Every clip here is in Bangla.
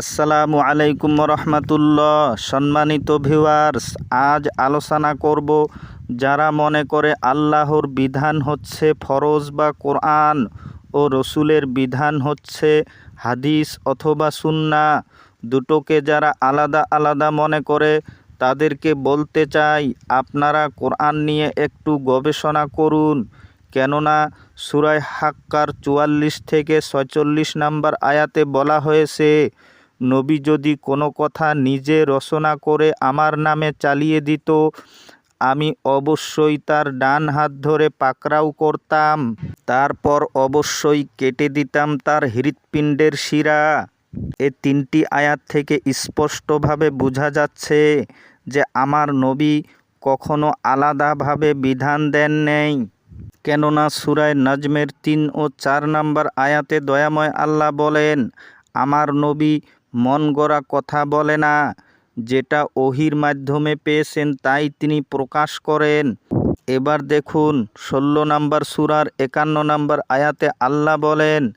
আসসালামু আলাইকুম রহমতুল্লাহ। সম্মানিত ভিউয়ার্স আজ আলোচনা করব যারা মনে করে আল্লাহর বিধান হচ্ছে ফরজ বা কোরআন ও রসুলের বিধান হচ্ছে হাদিস অথবা সুন্না, দুটোকে যারা আলাদা আলাদা মনে করে তাদেরকে বলতে চাই, আপনারা কোরআন নিয়ে একটু গবেষণা করুন। কেননা সুরায় হাক্কার চুয়াল্লিশ থেকে ছয়চল্লিশ নাম্বার আয়াতে বলা হয়েছে নবী যদি কোনো কথা নিজে রচনা করে আমার নামে চালিয়ে দিত, আমি অবশ্যই তার ডান হাত ধরে পাকড়াও করতাম, তারপর অবশ্যই কেটে দিতাম তার হৃৎপিণ্ডের শিরা। এ তিনটি আয়াত থেকে স্পষ্টভাবে বোঝা যাচ্ছে যে আমার নবী কখনো আলাদাভাবে বিধান দেন নেই। কেননা সুরায় নাজমের তিন ও চার নম্বর আয়াতে দয়াময় আল্লাহ বলেন, আমার নবী মন গড়া কথা বলে না। যেটা ওহির মাধ্যমে পেয়েছেন, তাই তিনি প্রকাশ করেন। এবার দেখুন, ষোলো নম্বর সুরার একান্ন নম্বর আয়াতে আল্লাহ বলেন,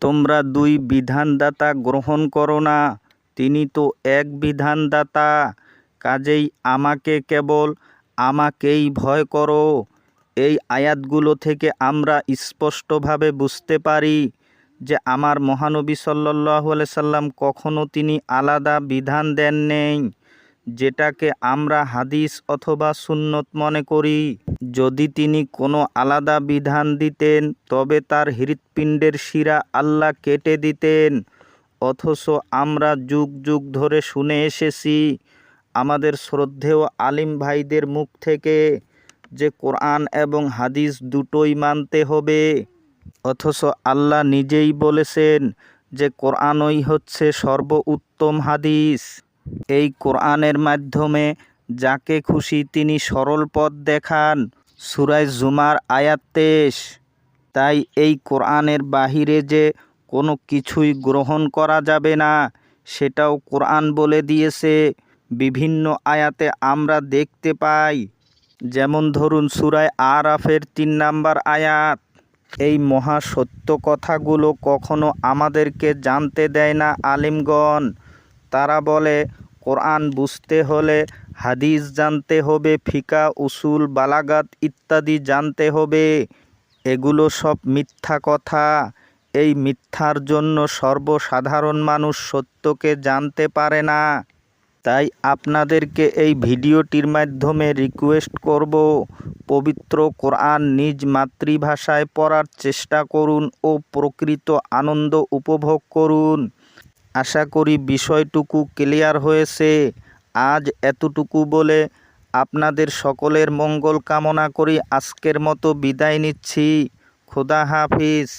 তোমরা দুই বিধানদাতা গ্রহণ করো না। তিনি তো এক বিধানদাতা। কাজেই আমাকে কেবল আমাকেই ভয় করো। এই আয়াতগুলো থেকে আমরা স্পষ্টভাবে বুঝতে পারি যে আমার মহানবী সাল্লাহ সাল্লাম কখনো তিনি আলাদা বিধান দেন নেই, যেটাকে আমরা হাদিস অথবা সুন্নত মনে করি। যদি তিনি কোনো আলাদা বিধান দিতেন, তবে তার হৃৎপিণ্ডের শিরা আল্লাহ কেটে দিতেন। অথচ আমরা যুগ যুগ ধরে শুনে এসেছি, আমাদের শ্রদ্ধেয় আলিম ভাইদের মুখ থেকে যে কোরআন এবং হাদিস দুটোই মানতে হবে। অথচ আল্লাহ নিজেই বলেছেন যে কোরআনই হচ্ছে সর্বোত্তম হাদিস। এই কোরআনের মাধ্যমে যাকে খুশি তিনি সরল পথ দেখান। সুরায় জুমার আয়াত তেইশ। তাই এই কোরআনের বাহিরে যে কোনো কিছুই গ্রহণ করা যাবে না, সেটাও কোরআন বলে দিয়েছে। বিভিন্ন আয়াতে আমরা দেখতে পাই, যেমন ধরুন সুরায় আরাফের তিন নাম্বার আয়াত। এই মহা সত্য কথাগুলো কখনো আমাদেরকে জানতে দেয় না আলিমগণ। তারা বলে, কোরআন বুঝতে হলে হাদিস জানতে হবে, ফিকা, উসুল, বালাগাত ইত্যাদি জানতে হবে। এগুলো সব মিথ্যা কথা। এই মিথ্যার জন্য সর্বসাধারণ মানুষ সত্যকে জানতে পারে না। তাই আপনাদেরকে এই ভিডিওটির মাধ্যমে রিকোয়েস্ট করব, পবিত্র কোরআন নিজ মাতৃভাষায় পড়ার চেষ্টা করুন ও প্রকৃত আনন্দ উপভোগ করুন। আশা করি বিষয়টুকু ক্লিয়ার হয়েছে। আজ এতটুকু বলে আপনাদের সকলের মঙ্গল কামনা করি। আজকের মতো বিদায় নিচ্ছি। খোদা হাফিজ।